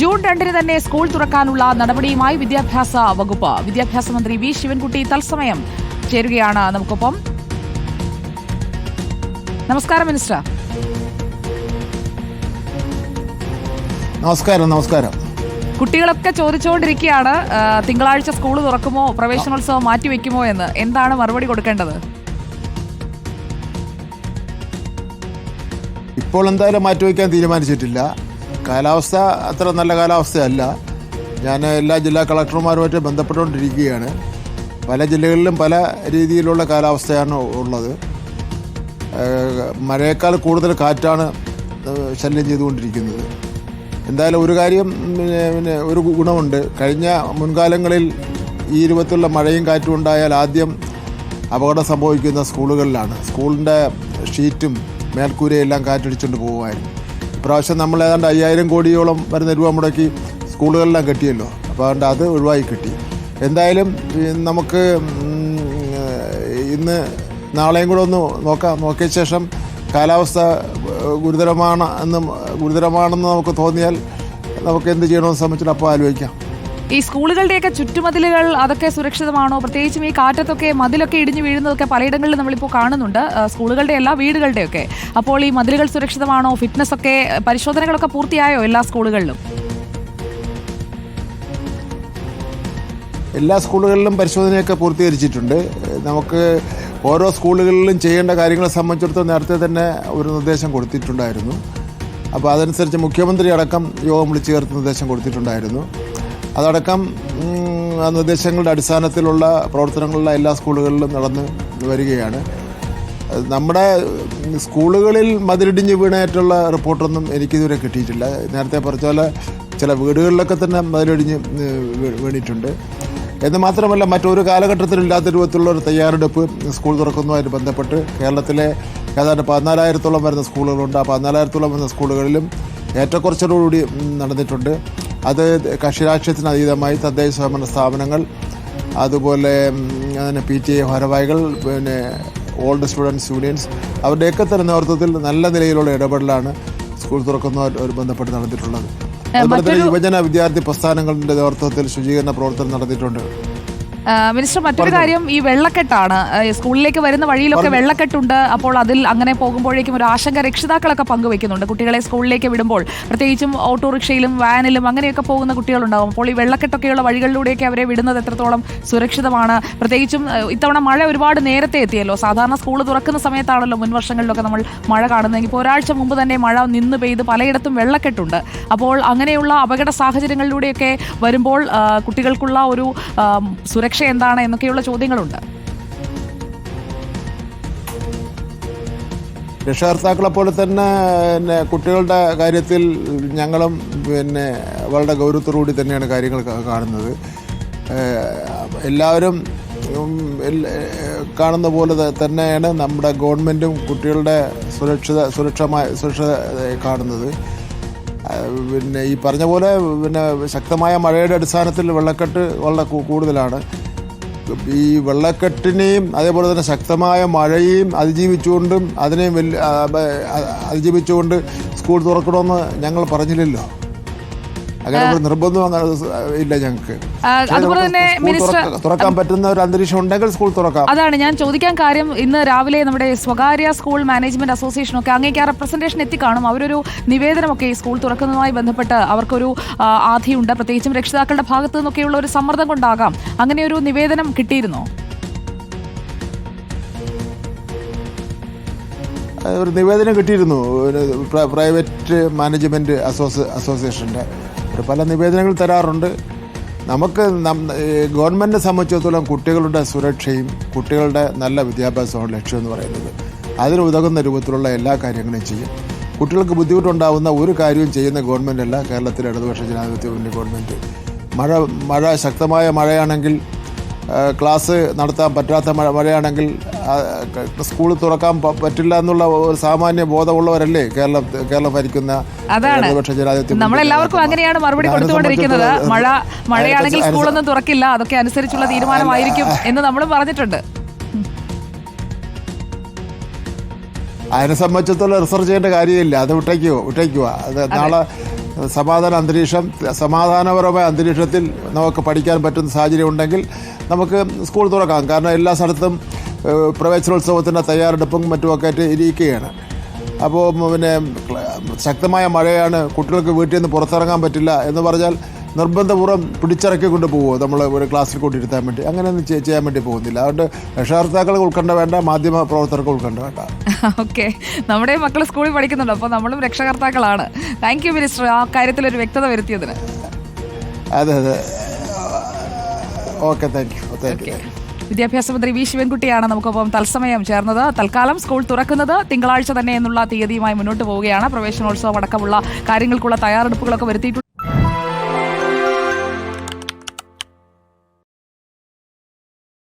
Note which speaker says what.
Speaker 1: June രണ്ടിന് തന്നെ school തുറക്കാനുള്ള നടപടിയുമായി വിദ്യാഭ്യാസ വകുപ്പ്. വിദ്യാഭ്യാസ മന്ത്രി വി. ശിവൻകുട്ടി തത്സമയം ചേരുകയാണ് നമുക്കൊപ്പം. നമസ്കാരം മിനിസ്റ്റർ.
Speaker 2: നമസ്കാരം നമസ്കാരം.
Speaker 1: കുട്ടികളൊക്കെ ചോദിച്ചുകൊണ്ടിരിക്കുകയാണ് തിങ്കളാഴ്ച സ്കൂൾ തുറക്കുമോ പ്രവേശനോത്സവം മാറ്റിവെക്കുമോ എന്ന്. എന്താണ് മറുപടി കൊടുക്കേണ്ടത്?
Speaker 2: ഇപ്പോൾ എന്തായാലും മാറ്റിവെക്കാൻ തീരുമാനിച്ചിട്ടില്ല. കാലാവസ്ഥ അത്ര നല്ല കാലാവസ്ഥയല്ല. ഞാൻ എല്ലാ ജില്ലാ കളക്ടർമാരുമായിട്ട് ബന്ധപ്പെട്ടുകൊണ്ടിരിക്കുകയാണ്. പല ജില്ലകളിലും പല രീതിയിലുള്ള കാലാവസ്ഥയാണ് ഉള്ളത്. മഴയേക്കാൾ കൂടുതൽ കാറ്റാണ് ശല്യം ചെയ്തുകൊണ്ടിരിക്കുന്നത്. എന്തായാലും ഒരു കാര്യം പിന്നെ ഒരു ഗുണമുണ്ട്. കഴിഞ്ഞ മുൻകാലങ്ങളിൽ ഈ രൂപത്തിലുള്ള മഴയും കാറ്റും ഉണ്ടായാൽ ആദ്യം അപകടം സംഭവിക്കുന്ന സ്കൂളുകളിലാണ്. സ്കൂളിന്റെ ഷീറ്റും മേൽക്കൂരയും എല്ലാം കാറ്റടിച്ചുകൊണ്ട് പോകുമായിരുന്നു ഇപ്രാവശ്യം നമ്മൾ ഏതാണ്ട് അയ്യായിരം കോടിയോളം വരുന്ന രൂപ മുടക്കി സ്കൂളുകളിലെല്ലാം കെട്ടിയല്ലോ. അപ്പോൾ അതുകൊണ്ട് അത് ഒഴിവായി കിട്ടി. എന്തായാലും നമുക്ക് ഇന്ന് നാളെയും കൂടെ ഒന്ന് നോക്കാം. നോക്കിയ ശേഷം കാലാവസ്ഥ ഗുരുതരമാണ് എന്ന് ഗുരുതരമാണെന്ന് നമുക്ക് തോന്നിയാൽ നമുക്ക് എന്ത് ചെയ്യണമെന്ന് സംബന്ധിച്ചിട്ട് അപ്പോൾ ആലോചിക്കാം.
Speaker 1: ഈ സ്കൂളുകളുടെയൊക്കെ ചുറ്റുമതിലുകൾ അതൊക്കെ സുരക്ഷിതമാണോ? പ്രത്യേകിച്ചും ഈ കാറ്റത്തൊക്കെ മതിലൊക്കെ ഇടിഞ്ഞു വീഴുന്നതൊക്കെ പലയിടങ്ങളിലും നമ്മളിപ്പോൾ കാണുന്നുണ്ട്. സ്കൂളുകളുടെ എല്ലാ വീടുകളുടെയൊക്കെ. അപ്പോൾ ഈ മതിലുകൾ സുരക്ഷിതമാണോ? ഫിറ്റ്നസ് ഒക്കെ പരിശോധനകളൊക്കെ പൂർത്തിയായോ എല്ലാ സ്കൂളുകളിലും?
Speaker 2: എല്ലാ സ്കൂളുകളിലും പരിശോധനയൊക്കെ പൂർത്തീകരിച്ചിട്ടുണ്ട്. നമുക്ക് ഓരോ സ്കൂളുകളിലും ചെയ്യേണ്ട കാര്യങ്ങളെ സംബന്ധിച്ചിടത്തോളം നേരത്തെ തന്നെ ഒരു നിർദ്ദേശം കൊടുത്തിട്ടുണ്ടായിരുന്നു. അപ്പോൾ അതനുസരിച്ച് മുഖ്യമന്ത്രി അടക്കം യോഗം വിളിച്ചു ചേർത്ത് നിർദ്ദേശം കൊടുത്തിട്ടുണ്ടായിരുന്നു. അതടക്കം നിർദ്ദേശങ്ങളുടെ അടിസ്ഥാനത്തിലുള്ള പ്രവർത്തനങ്ങളുള്ള എല്ലാ സ്കൂളുകളിലും നടന്ന് വരികയാണ്. നമ്മുടെ സ്കൂളുകളിൽ മതിലിടിഞ്ഞ് വീണായിട്ടുള്ള റിപ്പോർട്ടൊന്നും എനിക്കിതുവരെ കിട്ടിയിട്ടില്ല. നേരത്തെ പറഞ്ഞ പോലെ ചില വീടുകളിലൊക്കെ തന്നെ മതിലിടിഞ്ഞ് വീണിട്ടുണ്ട്. എന്ന് മാത്രമല്ല മറ്റൊരു കാലഘട്ടത്തിലില്ലാത്ത രൂപത്തിലുള്ള ഒരു തയ്യാറെടുപ്പ് സ്കൂൾ തുറക്കുന്നതുമായിട്ട് ബന്ധപ്പെട്ട് കേരളത്തിലെ ഏതാണ്ട് പതിനാലായിരത്തോളം വരുന്ന സ്കൂളുകളുണ്ട്. ആ പതിനാലായിരത്തോളം വരുന്ന സ്കൂളുകളിലും ഏറ്റക്കുറച്ചിലോടുകൂടി ഉം, നടന്നിട്ടുണ്ട്. അത് കക്ഷിരാഷ്ട്രീയത്തിന് അതീതമായി തദ്ദേശ സ്വയംഭരണ സ്ഥാപനങ്ങൾ അതുപോലെ അങ്ങനെ പി ടി എ ഭാരവാഹികൾ പിന്നെ ഓൾഡ് സ്റ്റുഡൻസ് യൂണിയൻസ് അവരുടെയൊക്കെ തന്നെ നേതൃത്വത്തിൽ നല്ല നിലയിലുള്ള ഇടപെടലാണ് സ്കൂൾ തുറക്കുന്നതുമായിട്ട് ബന്ധപ്പെട്ട് നടന്നിട്ടുള്ളത് അതുപോലെ തന്നെ യുവജന വിദ്യാർത്ഥി പ്രസ്ഥാനങ്ങളുടെ നേതൃത്വത്തിൽ ശുചീകരണ പ്രവർത്തനം നടന്നിട്ടുണ്ട്
Speaker 1: ആ, മിനിസ്റ്റർ മറ്റൊരു കാര്യം ഈ വെള്ളക്കെട്ടാണ്. സ്കൂളിലേക്ക് വരുന്ന വഴിയിലൊക്കെ വെള്ളക്കെട്ടുണ്ട്. അപ്പോൾ അതിൽ അങ്ങനെ പോകുമ്പോഴേക്കും ഒരു ആശങ്ക രക്ഷിതാക്കളൊക്കെ പങ്കുവെക്കുന്നുണ്ട്. കുട്ടികളെ സ്കൂളിലേക്ക് വിടുമ്പോൾ പ്രത്യേകിച്ചും ഓട്ടോറിക്ഷയിലും വാനിലും അങ്ങനെയൊക്കെ പോകുന്ന കുട്ടികളുണ്ടാവും. അപ്പോൾ ഈ വെള്ളക്കെട്ടൊക്കെയുള്ള വഴികളിലൂടെയൊക്കെ അവരെ വിടുന്നത് എത്രത്തോളം സുരക്ഷിതമാണ്. പ്രത്യേകിച്ചും ഇത്തവണ മഴ ഒരുപാട് നേരത്തെ എത്തിയല്ലോ. സാധാരണ സ്കൂൾ തുറക്കുന്ന സമയത്താണല്ലോ മുൻ വർഷങ്ങളിലൊക്കെ നമ്മൾ മഴ കാണുന്നതെങ്കിൽ. ഇപ്പോൾ ഒരാഴ്ച മുമ്പ് തന്നെ മഴ നിന്ന് പെയ്ത് പലയിടത്തും വെള്ളക്കെട്ടുണ്ട്. അപ്പോൾ അങ്ങനെയുള്ള അപകട സാഹചര്യങ്ങളിലൂടെയൊക്കെ വരുമ്പോൾ കുട്ടികൾക്കുള്ള ഒരു ആ, സുരക്ഷ എന്താണ് എന്നൊക്കെയുള്ള ചോദ്യങ്ങളുണ്ട്.
Speaker 2: രക്ഷകർത്താക്കളെ പോലെ തന്നെ പിന്നെ കുട്ടികളുടെ കാര്യത്തിൽ ഞങ്ങളും പിന്നെ വളരെ ഗൗരവത്തോടുകൂടി തന്നെയാണ് കാര്യങ്ങൾ കാണുന്നത്. എല്ലാവരും കാണുന്ന പോലെ തന്നെയാണ് നമ്മുടെ ഗവൺമെന്റും കുട്ടികളുടെ സുരക്ഷിത സുരക്ഷമായ സുരക്ഷ കാണുന്നത്. പിന്നെ ഈ പറഞ്ഞ പോലെ പിന്നെ ശക്തമായ മഴയുടെ അടിസ്ഥാനത്തിൽ വെള്ളക്കെട്ട് വളരെ കൂടുതലാണ്. ഈ വെള്ളക്കെട്ടിനെയും അതേപോലെ തന്നെ ശക്തമായ മഴയെയും അതിജീവിച്ചുകൊണ്ടും അതിനെയും വലിയ അതിജീവിച്ചുകൊണ്ട് സ്കൂൾ തുറക്കണമെന്ന് ഞങ്ങൾ പറഞ്ഞില്ലല്ലോ. അങ്ങനെ ഒരു നിർബന്ധം അങ്ങനെ ഇല്ല ഞങ്ങൾക്ക്.
Speaker 1: അതുപോലെ തന്നെ മിനിസ്റ്റർ
Speaker 2: തുറക്കാൻ പറ്റുന്ന ഒരു അന്തരീക്ഷം ഉണ്ടെങ്കിൽ സ്കൂൾ തുറക്കാം.
Speaker 1: അതാണ് ഞാൻ ചോദിക്കാൻ കാര്യം ഇന്ന് രാവിലെ നമ്മുടെ സ്വകാര്യ സ്കൂൾ മാനേജ്മെന്റ് അസോസിയേഷൻ ഒക്കെ അങ്ങേക്ക് ആ റെപ്രസെന്റേഷൻ എത്തിക്കാണും. അവരൊരു നിവേദനമൊക്കെ ഈ സ്കൂൾ തുറക്കുന്നതുമായി ബന്ധപ്പെട്ട് അവർക്കൊരു ആധിയുണ്ട് പ്രത്യേകിച്ചും രക്ഷിതാക്കളുടെ ഭാഗത്തു നിന്നൊക്കെയുള്ള ഒരു സമ്മർദ്ദം കൊണ്ടാകാം. അങ്ങനെ ഒരു നിവേദനം കിട്ടിയിരുന്നോ?
Speaker 2: ഒരു നിവേദനം കിട്ടിയിരുന്നു. ഒരു പ്രൈവറ്റ് മാനേജ്മെന്റ് അസോസി അസോസിയേഷന്റെ ഒരു പല നിവേദനങ്ങൾ തരാറുണ്ട്. നമുക്ക് ഗവൺമെന്റിനെ സംബന്ധിച്ചിടത്തോളം കുട്ടികളുടെ സുരക്ഷയും കുട്ടികളുടെ നല്ല വിദ്യാഭ്യാസമാണ് ലക്ഷ്യമെന്ന് പറയുന്നത്. അതിന് ഉതകുന്ന രൂപത്തിലുള്ള എല്ലാ കാര്യങ്ങളും ചെയ്യും. കുട്ടികൾക്ക് ബുദ്ധിമുട്ടുണ്ടാവുന്ന ഒരു കാര്യവും ചെയ്യുന്ന ഗവൺമെന്റല്ല കേരളത്തിലെ ഇടതുപക്ഷ ജനാധിപത്യ മുന്നണി ഗവൺമെന്റ് മഴ മഴ ശക്തമായ മഴയാണെങ്കിൽ ക്ലാസ് നടത്താൻ പറ്റാത്ത മഴ മഴയാണെങ്കിൽ സ്കൂൾ തുറക്കാൻ പറ്റില്ല എന്നുള്ള ഒരു സാമാന്യ ബോധമുള്ളവരല്ലേ കേരള കേരളം ഭരിക്കുന്ന
Speaker 1: അതാണ്. നമ്മളെല്ലാവർക്കും അങ്ങനെയാണ് മറുപടി
Speaker 2: അതിനെ
Speaker 1: കൊടുത്തുകൊണ്ടിരിക്കുന്നത്.
Speaker 2: സംബന്ധിച്ചിടത്തോളം
Speaker 1: മഴ മഴയാണെങ്കിൽ സ്കൂളൊന്നും തുറക്കില്ല. അതൊക്കെ അനുസരിച്ചുള്ള തീരുമാനമായിരിക്കും എന്ന് നമ്മളും പറഞ്ഞിട്ടുണ്ട്.
Speaker 2: അതിനെ സംബന്ധിച്ചിടത്തോളം റിസർച്ച് ചെയ്യേണ്ട കാര്യമില്ല. അത് വിട്ടയ്ക്കുവോ വിട്ടേക്കുക അത്. നാളെ സമാധാന അന്തരീക്ഷം സമാധാനപരമായ അന്തരീക്ഷത്തിൽ നമുക്ക് പഠിക്കാൻ പറ്റുന്ന സാഹചര്യം ഉണ്ടെങ്കിൽ നമുക്ക് സ്കൂൾ തുറക്കാം. കാരണം എല്ലാ സ്ഥലത്തും പ്രവേശനോത്സവത്തിന്റെ തയ്യാറെടുപ്പും മറ്റുമൊക്കെ ആയിട്ട് ഇരിക്കുകയാണ്. അപ്പോൾ പിന്നെ ശക്തമായ മഴയാണ് കുട്ടികൾക്ക് വീട്ടിൽ നിന്ന് പുറത്തിറങ്ങാൻ പറ്റില്ല എന്ന് പറഞ്ഞാൽ നിർബന്ധപൂർവം പിടിച്ചിറക്കി കൊണ്ട് പോകുമോ നമ്മൾ ഒരു ക്ലാസ്സിൽ കൊണ്ടിരുത്താൻ വേണ്ടി. അങ്ങനെയൊന്നും ഒന്നും ചെയ്യാൻ വേണ്ടി പോകുന്നില്ല. അതുകൊണ്ട് രക്ഷകർത്താക്കൾ ഉൾക്കൊണ്ട വേണ്ട മാധ്യമ പ്രവർത്തകർക്ക് ഉൾക്കൊണ്ട വേണ്ട.
Speaker 1: ഓക്കെ. നമ്മുടെ മക്കൾ സ്കൂളിൽ പഠിക്കുന്നുണ്ട് അപ്പോൾ നമ്മളും രക്ഷകർത്താക്കളാണ്. താങ്ക് യു മിനിസ്റ്റർ ആ കാര്യത്തിൽ ഒരു വ്യക്തത വരുത്തിയതിന്.
Speaker 2: അതെ അതെ. Okay thank you thank you
Speaker 1: വിദ്യാഭ്യാസ മന്ത്രി വി ശിവൻകുട്ടിയാണ് നമുക്കൊപ്പം തത്സമയം ചേർന്നത്. തൽക്കാലം സ്കൂൾ തുറക്കുന്നത് തിങ്കളാഴ്ച തന്നെ എന്നുള്ള തീയതിയുമായി മുന്നോട്ട് പോവുകയാണ്. പ്രവേശനോത്സവം അടക്കമുള്ള കാര്യങ്ങൾക്കുള്ള തയ്യാറെടുപ്പുകളൊക്കെ വരുത്തിയിട്ടുണ്ട്.